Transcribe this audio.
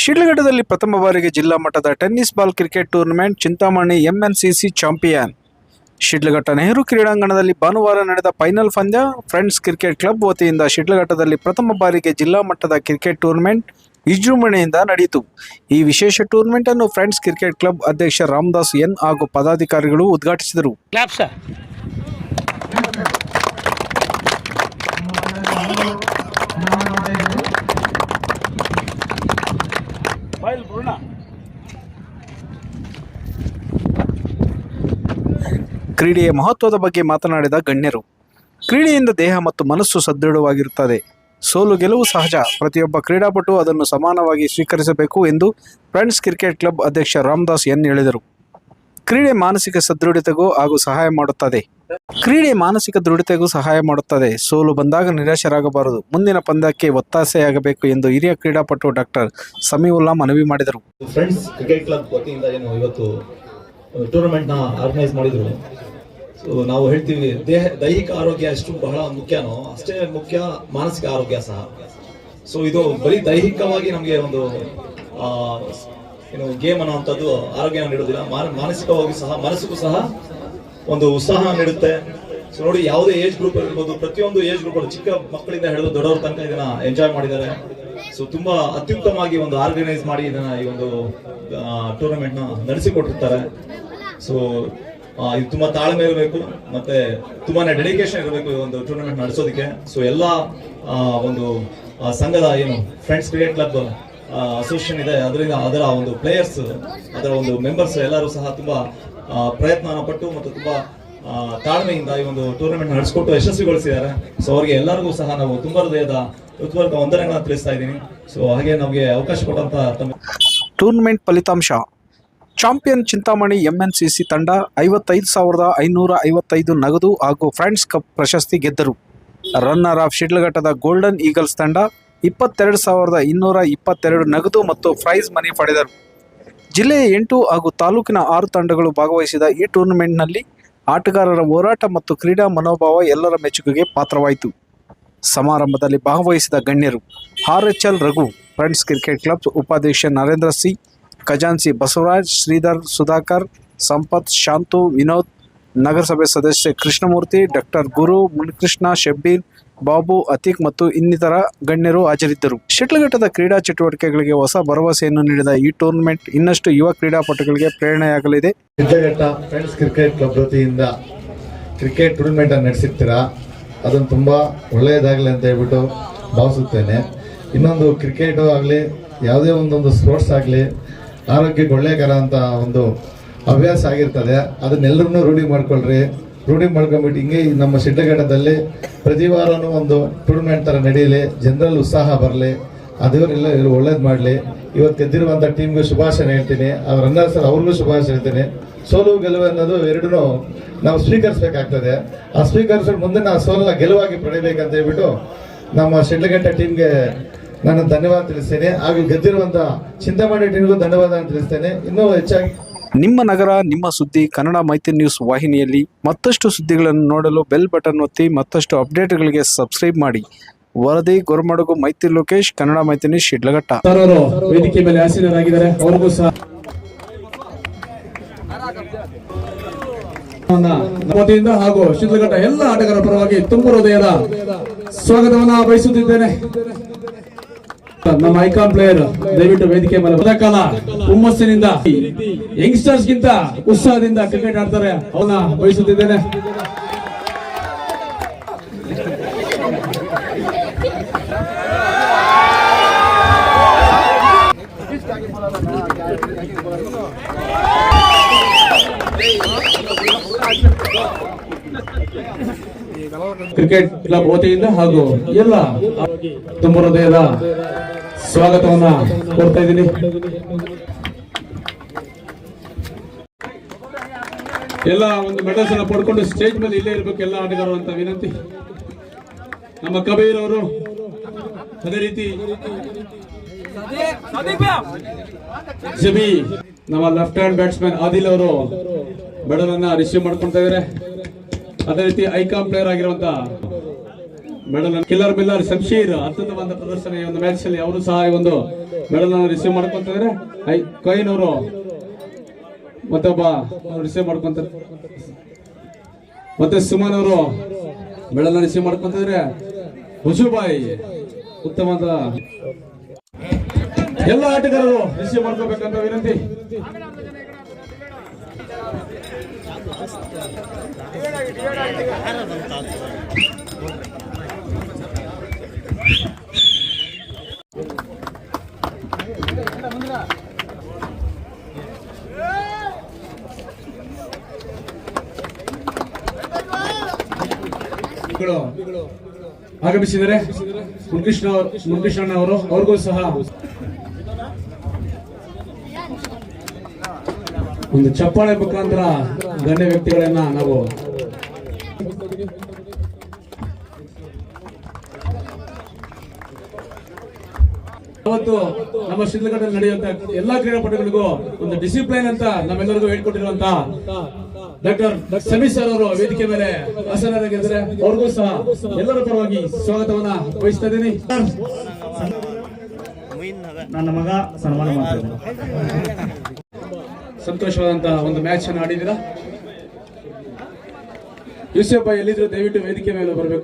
ಶಿಡ್ಲಘಟ್ಟದಲ್ಲಿ ಪ್ರಥಮ ಬಾರಿಗೆ ಜಿಲ್ಲಾ ಮಟ್ಟದ tennis ball cricket tournament Chintamani MNCC champion. Shidlaghatta Nehru ಕ್ರೀಡಾಂಗಣದಲ್ಲಿ ಭಾನುವಾರ ನಡೆದ ಫೈನಲ್ ಪಂದ್ಯ ಫ್ರೆಂಡ್ಸ್ ಕ್ರಿಕೆಟ್ ಕ್ಲಬ್ ವತಿಯಿಂದ ಶಿಡ್ಲಘಟ್ಟದಲ್ಲಿ ಪ್ರಥಮ ಬಾರಿಗೆ ಜಿಲ್ಲಾ ಮಟ್ಟದ ಕ್ರಿಕೆಟ್ ಟೂರ್ನಮೆಂಟ್ ವಿಜೃಂಭಣೆಯಿಂದ ನಡೆಯಿತು. ಈ ವಿಶೇಷ ಟೂರ್ನಮೆಂಟ್ ಅನ್ನು ಫ್ರೆಂಡ್ಸ್ ಕ್ರಿಕೆಟ್ ಕ್ಲಬ್ ಅಧ್ಯಕ್ಷ ರಾಮದಾಸ್ ಎನ್ ಹಾಗೂ ಪದಾಧಿಕಾರಿಗಳು ಉದ್ಘಾಟಿಸಿದರು. ಕ್ರೀಡೆಯ ಮಹತ್ವದ ಬಗ್ಗೆ ಮಾತನಾಡಿದ ಗಣ್ಯರು, ಕ್ರೀಡೆಯಿಂದ ದೇಹ ಮತ್ತು ಮನಸ್ಸು ಸದೃಢವಾಗಿರುತ್ತದೆ. ಸೋಲು ಗೆಲುವು ಸಹಜ. ಪ್ರತಿಯೊಬ್ಬ ಕ್ರೀಡಾಪಟು ಅದನ್ನು ಸಮಾನವಾಗಿ ಸ್ವೀಕರಿಸಬೇಕು ಎಂದು ಫ್ರೆಂಡ್ಸ್ ಕ್ರಿಕೆಟ್ ಕ್ಲಬ್ ಅಧ್ಯಕ್ಷ ರಾಮದಾಸ್ ಎನ್ ಹೇಳಿದರು. ಕ್ರೀಡೆ ಮಾನಸಿಕ ಸದೃಢತೆಗೂ ಹಾಗೂ ಸಹಾಯ ಮಾಡುತ್ತದೆ. ಕ್ರೀಡೆ ಮಾನಸಿಕ ದೃಢತೆಗೂ ಸಹಾಯ ಮಾಡುತ್ತದೆ. ಸೋಲು ಬಂದಾಗ ನಿರಾಶರಾಗಬಾರದು. ಮುಂದಿನ ಪಂದ್ಯಕ್ಕೆ ಒತ್ತಾಸೆಯಾಗಬೇಕು ಎಂದು ಹಿರಿಯ ಕ್ರೀಡಾಪಟು ಡಾಕ್ಟರ್ ಸಮೀವುಲ್ಲಾ ಮನವಿ ಮಾಡಿದರು. ಫ್ರೆಂಡ್ಸ್, ಕ್ರಿಕೆಟ್ ಕ್ಲಬ್ ವತಿಯಿಂದ ಏನು ಇವತ್ತು ಟೂರ್ನಮೆಂಟ್ನ ಆರ್ಗನೈಸ್ ಮಾಡಿದ್ರು. ನಾವು ಹೇಳ್ತೀವಿ, ದೇಹ, ದೈಹಿಕ ಆರೋಗ್ಯ ಎಷ್ಟು ಬಹಳ ಮುಖ್ಯನೋ, ಅಷ್ಟೇ ಮುಖ್ಯ ಮಾನಸಿಕ ಆರೋಗ್ಯ ಸಹ. ಸೊ ಇದು ಬರೀ ದೈಹಿಕವಾಗಿ ನಮಗೆ ಒಂದು ಏನು ಗೇಮ್ ಅನ್ನೋವಂಥದ್ದು ಆರೋಗ್ಯ ನೀಡೋದಿಲ್ಲ ಮಾನ- ಮಾನಸಿಕವಾಗಿ ಸಹ, ಮನಸ್ಸಿಗೂ ಸಹ ಒಂದು ಉತ್ಸಾಹ ನೀಡುತ್ತೆ. ಸೊ ನೋಡಿ, ಯಾವುದೇ ಏಜ್ ಗ್ರೂಪ್ ಇರ್ಬೋದು ಪ್ರತಿಯೊಂದು ಏಜ್ ಗ್ರೂಪ್ ಚಿಕ್ಕ ಮಕ್ಕಳಿಂದ ಹಿಡಿದು ದೊಡ್ಡವ್ರ ತನಕ ಇದನ್ನ ಎಂಜಾಯ್ ಮಾಡಿದ್ದಾರೆ. ಸೊ ತುಂಬಾ ಅತ್ಯುತ್ತಮವಾಗಿ ಒಂದು ಆರ್ಗನೈಸ್ ಮಾಡಿ ಇದನ್ನ ಈ ಒಂದು ಟೂರ್ನಮೆಂಟ್ನ ನಡೆಸಿಕೊಟ್ಟಿರ್ತಾರೆ. ಸೊ ಇದು ತುಂಬಾ ತಾಳ್ಮೆ ಇರಬೇಕು, ಮತ್ತೆ ತುಂಬಾನೇ ಡೆಡಿಕೇಶನ್ ಇರಬೇಕು ಈ ಒಂದು ಟೂರ್ನಮೆಂಟ್ ನಡೆಸೋದಕ್ಕೆ. ಸೊ ಎಲ್ಲ ಒಂದು ಸಂಘದ ಏನು ಫ್ರೆಂಡ್ಸ್ ಕ್ರಿಕೆಟ್ ಕ್ಲಬ್ ಅಸೋಸಿಯೇಷನ್ ಇದೆ. ಅದರಿಂದ ಅದರ ಒಂದು ಪ್ಲೇಯರ್ಸ್ ಅದರ ಒಂದು ಮೆಂಬರ್ಸ್ ಎಲ್ಲರೂ ಸಹ ತುಂಬಾ ಪ್ರಯತ್ನ ಪಟ್ಟು ಮತ್ತು ತುಂಬಾ ತಾಳ್ಮೆಯಿಂದ ಈ ಒಂದು ಟೂರ್ನಮೆಂಟ್ ನಡೆಸಿಕೊಟ್ಟು ಯಶಸ್ವಿಗೊಳಿಸಿದ್ದಾರೆ. ಸೊ ಅವರಿಗೆ ಎಲ್ಲರಿಗೂ ಸಹ ನಾವು ತುಂಬಾ ಹೃದಯದ, ಹೃತ್ಪೂರ್ವಕ ವಂದನೆಗಳನ್ನ ತಿಳಿಸ್ತಾ ಇದ್ದೀನಿ. ಸೊ ಹಾಗೆ ನಮಗೆ ಅವಕಾಶ ಕೊಟ್ಟಂತ ಟೂರ್ನಮೆಂಟ್ ಫಲಿತಾಂಶ. ಚಾಂಪಿಯನ್ ಚಿಂತಾಮಣಿ ಎಂಎನ್ಸಿಸಿ ತಂಡ ಐವತ್ತೈದು ಸಾವಿರದ ಐನೂರ ಐವತ್ತೈದು ನಗದು ಹಾಗೂ ಫ್ರೆಂಡ್ಸ್ ಕಪ್ ಪ್ರಶಸ್ತಿ ಗೆದ್ದರು. ರನ್ನರ್ ಆಫ್ ಶಿಡ್ಲಘಟ್ಟದ ಗೋಲ್ಡನ್ ಈಗಲ್ಸ್ ತಂಡ ಇಪ್ಪತ್ತೆರಡು ಸಾವಿರದ ಇನ್ನೂರ ಇಪ್ಪತ್ತೆರಡು ನಗದು ಮತ್ತು ಪ್ರೈಸ್ ಮನಿ ಪಡೆದರು. ಜಿಲ್ಲೆಯ ಎಂಟು ಹಾಗೂ ತಾಲೂಕಿನ ಆರು ತಂಡಗಳು ಭಾಗವಹಿಸಿದ ಈ ಟೂರ್ನಮೆಂಟ್ನಲ್ಲಿ ಆಟಗಾರರ ಹೋರಾಟ ಮತ್ತು ಕ್ರೀಡಾ ಮನೋಭಾವ ಎಲ್ಲರ ಮೆಚ್ಚುಗೆಗೆ ಪಾತ್ರವಾಯಿತು. ಸಮಾರಂಭದಲ್ಲಿ ಭಾಗವಹಿಸಿದ ಗಣ್ಯರು R H L Raghu Friends Cricket Club ಉಪಾಧ್ಯಕ್ಷ ನರೇಂದ್ರ ಸಿ ಖಜಾನ್ಸಿ ಬಸವರಾಜ್, ಶ್ರೀಧರ್, ಸುಧಾಕರ್, ಸಂಪತ್, ಶಾಂತು, ವಿನೋದ್, ನಗರಸಭೆ ಸದಸ್ಯ ಕೃಷ್ಣಮೂರ್ತಿ, ಡಾಕ್ಟರ್ ಗುರು ಮುನಿಕೃಷ್ಣ, ಶಬ್ಬೀರ್, ಬಾಬು, ಅತೀಕ್ ಮತ್ತು ಇನ್ನಿತರ ಗಣ್ಯರು ಹಾಜರಿದ್ದರು. ಶಿಟ್ಲಘಟ್ಟದ ಕ್ರೀಡಾ ಚಟುವಟಿಕೆಗಳಿಗೆ ಹೊಸ ಭರವಸೆಯನ್ನು ನೀಡಿದ ಈ ಟೂರ್ನಮೆಂಟ್ ಇನ್ನಷ್ಟು ಯುವ ಕ್ರೀಡಾಪಟುಗಳಿಗೆ ಪ್ರೇರಣೆಯಾಗಲಿದೆ. ಫ್ರೆಂಡ್ಸ್ ಕ್ರಿಕೆಟ್ ಕ್ಲಬ್ ವತಿಯಿಂದ ಕ್ರಿಕೆಟ್ ಟೂರ್ನಮೆಂಟ್ ಅನ್ನು ನಡೆಸಿರ್ತೀರಾ? ಅದನ್ನು ತುಂಬ ಒಳ್ಳೆಯದಾಗಲಿ ಅಂತ ಹೇಳ್ಬಿಟ್ಟು ಭಾವಿಸುತ್ತೇನೆ. ಇನ್ನೊಂದು ಕ್ರಿಕೆಟು ಆಗಲಿ, ಯಾವುದೇ ಒಂದೊಂದು ಸ್ಪೋರ್ಟ್ಸ್ ಆಗಲಿ ಆರೋಗ್ಯಕ್ಕೆ ಒಳ್ಳೆಯಕರ ಅಂತ ಒಂದು ಹವ್ಯಾಸ ಆಗಿರ್ತದೆ. ಅದನ್ನೆಲ್ಲರನ್ನೂ ರೂಢಿ ಮಾಡ್ಕೊಳ್ರಿ. ರೂಢಿ ಮಾಡ್ಕೊಂಬಿಟ್ಟು ಹಿಂಗೆ ನಮ್ಮ ಸಿದ್ದಘಟ್ಟದಲ್ಲಿ ಪ್ರತಿ ವಾರನೂ ಒಂದು ಟೂರ್ನಮೆಂಟ್ ಥರ ನಡೆಯಲಿ ಜನರಲ್ಲಿ ಉತ್ಸಾಹ ಬರಲಿ. ಅದೇವರೆಲ್ಲ ಒಳ್ಳೇದು ಮಾಡಲಿ. ಇವತ್ತು ಗೆದ್ದಿರುವಂಥ ಟೀಮ್ಗೆ ಶುಭಾಶಯ ಹೇಳ್ತೀನಿ. ಅವ್ರ ರನ್ನರ್ಸ್ ಅವ್ರಿಗೂ ಶುಭಾಶಯ ಹೇಳ್ತೀನಿ. ಸೋಲು ಗೆಲುವು ಅನ್ನೋದು ಎರಡೂ ನಾವು ಸ್ವೀಕರಿಸಬೇಕಾಗ್ತದೆ. ಆ ಸ್ವೀಕರಿಸ್ಬಿಟ್ಟು ಮುಂದೆ ನಾವು ಸೋಲನ್ನ ಗೆಲುವಾಗಿ ಪಡಿಬೇಕಂತ ಹೇಳ್ಬಿಟ್ಟು ನಮ್ಮ ಶಿಡ್ಲಘಟ್ಟ ಟೀಮ್ಗೆ ನಾನು ಧನ್ಯವಾದ ತಿಳಿಸ್ತೇನೆ. ಹಾಗೂ ಗೆದ್ದಿರುವಂಥ ಚಿಂತಾಮಣಿ ಟೀಮ್ಗೂ ಧನ್ಯವಾದ ತಿಳಿಸ್ತೇನೆ. ಇನ್ನೂ ಹೆಚ್ಚಾಗಿ ನಿಮ್ಮ ನಗರ ನಿಮ್ಮ ಸುದ್ದಿ ಕನ್ನಡ ಮೈತ್ರಿ ನ್ಯೂಸ್ ವಾಹಿನಿಯಲ್ಲಿ ಮತ್ತಷ್ಟು ಸುದ್ದಿಗಳನ್ನು ನೋಡಲು ಬೆಲ್ ಬಟನ್ ಒತ್ತಿ ಮತ್ತಷ್ಟು ಅಪ್ಡೇಟ್ಗಳಿಗೆ ಸಬ್ಸ್ಕ್ರೈಬ್ ಮಾಡಿ. ವರದಿ ಗೊರಮಡಗು ಮೈತ್ರಿ ಲೋಕೇಶ್ ಕನ್ನಡ ಮೈತ್ರಿ ನ್ಯೂಸ್ ಶಿಡ್ಲಘಟ್ಟ. ಅವರು ವೇದಿಕೆ ಮೇಲೆ ಆಸೀನರಾಗಿದ್ದಾರೆ. ಅವ್ರಿಗೂ ಸಹ. ನಮ್ಮ ವತಿಯಿಂದ ಹಾಗೂ ಶಿಡ್ಲಘಟ್ಟ ಎಲ್ಲ ಆಟಗಾರರ ಪರವಾಗಿ ತುಂಬ ಹೃದಯದ ಸ್ವಾಗತವನ್ನ ಬಯಸುತ್ತಿದ್ದೇನೆ. ನಮ್ಮ ಐಕಾನ್ ಪ್ಲೇಯರ್ ದಯವಿಟ್ಟು ವೇದಿಕೆ ಮೇಲೆ ಬದಕಾಲ ಹುಮ್ಮಸ್ಸಿನಿಂದ ಯಂಗ್ಸ್ಟರ್ಸ್ ಗಿಂತ ಉತ್ಸಾಹದಿಂದ ಕ್ರಿಕೆಟ್ ಆಡ್ತಾರೆ ಅವನ ಬಯಸುತ್ತಿದ್ದೇನೆ. ಕ್ರಿಕೆಟ್ ಕ್ಲಬ್ ವತಿಯಿಂದ ಹಾಗೂ ಎಲ್ಲ ತುಂಬ ಹೃದಯದ ಸ್ವಾಗತವನ್ನ ಕೊಡ್ತಾ ಇದ್ದೀನಿ. ಎಲ್ಲ ಒಂದು ಮೆಡಲ್ಸ್ ಅನ್ನ ಪಡ್ಕೊಂಡು ಸ್ಟೇಜ್ ಮೇಲೆ ಇಲ್ಲೇ ಇರಬೇಕು ಎಲ್ಲ ಆಟಗಾರರು ಅಂತ ವಿನಂತಿ. ನಮ್ಮ ಕಬೀರ್ ಅವರು, ಅದೇ ರೀತಿ ಜಬಿ ನಮ್ಮ ಲೆಫ್ಟ್ ಹ್ಯಾಂಡ್ ಬ್ಯಾಟ್ಸ್ಮನ್ ಆದಿಲ್ ಅವರು ಮೆಡಲ್ ಅನ್ನ ರಿಸೀವ್ ಮಾಡ್ಕೊಳ್ತಾ ಇದ್ದಾರೆ. ಅದೇ ರೀತಿ ಐಕಾನ್ ಪ್ಲೇಯರ್ ಆಗಿರುವಂತ ಮೆಡಲ್ ಕಿಲ್ಲರ್ ಮಿಲ್ಲರ್ ಶಂಶೀರ್ ಅತ್ಯುತ್ತಮವಾದ ಪ್ರದರ್ಶನ ಈ ಒಂದು ಮ್ಯಾಚ್ ಅಲ್ಲಿ ಅವರು ಸಹ ಈ ಒಂದು ಮೆಡಲ್ ಅನ್ನು ರಿಸೀವ್ ಮಾಡ್ಕೊಂತಿದ್ರೆ ಕೈನವರು ಮತ್ತೊಬ್ಬ ರಿಸೀವ್ ಮಾಡ್ಕೊಂತಾರೆ ಮತ್ತೆ ಸುಮನ್ ಅವರು ಮೆಡಲ್ ರಿಸೀವ್ ಮಾಡ್ಕೊಂತಿದ್ರೆ ಹುಜುಬಾಯಿ ಉತ್ತಮವಾದ ಎಲ್ಲ ಆಟಗಾರರು ರಿಸೀವ್ ಮಾಡ್ಕೋಬೇಕಂತ ವಿನಂತಿ. ಗಳು ಆಗಮಿಸಿದರೆ ಮುರುಕೃಷ್ಣ ಮುರುಕೃಷ್ಣ ಅವರು ಅವ್ರಿಗೂ ಸಹ ಒಂದು ಚಪ್ಪಾಳೆ ಮುಖಾಂತರ ಗಣ್ಯ ವ್ಯಕ್ತಿಗಳನ್ನ ನಾವು ಅವತ್ತು ನಮ್ಮ ಶಿಡ್ಲಘಟ್ಟದಲ್ಲಿ ನಡೆಯುವಂತ ಎಲ್ಲಾ ಕ್ರೀಡಾಪಟುಗಳಿಗೂ ಒಂದು ಡಿಸಿಪ್ಲೈನ್ ಅಂತ ನಮ್ಮೆಲ್ಲರಿಗೂ ಹೇಳ್ಕೊಟ್ಟಿರುವಂತ ಡಾಕ್ಟರ್ ಸಮೀರ್ ಸರ್ ಅವರು ವೇದಿಕೆ ಮೇಲೆ ಆಸನರಾಗಿದ್ದಾರೆ ಅವ್ರಿಗೂ ಸಹ ಎಲ್ಲರ ಪರವಾಗಿ ಸ್ವಾಗತವನ್ನ ವಹಿಸ್ತಾ ಇದ್ದೀನಿ. ನನ್ನ ಮಗ ಸನ್ಮಾನ ಸಂತೋಷವಾದಂತ ಸಂತೋಷವಾದಂತಹ ಒಂದು ಮ್ಯಾಚ್ ಅನ್ನು ಆಡಿದ್ದೀರಾ? ಯೂಸಪ್ಪ ಭಾಯ್ ಎಲ್ಲಿದ್ರು ದಯವಿಟ್ಟು ವೇದಿಕೆ ಮೇಲೆ ಬರಬೇಕು.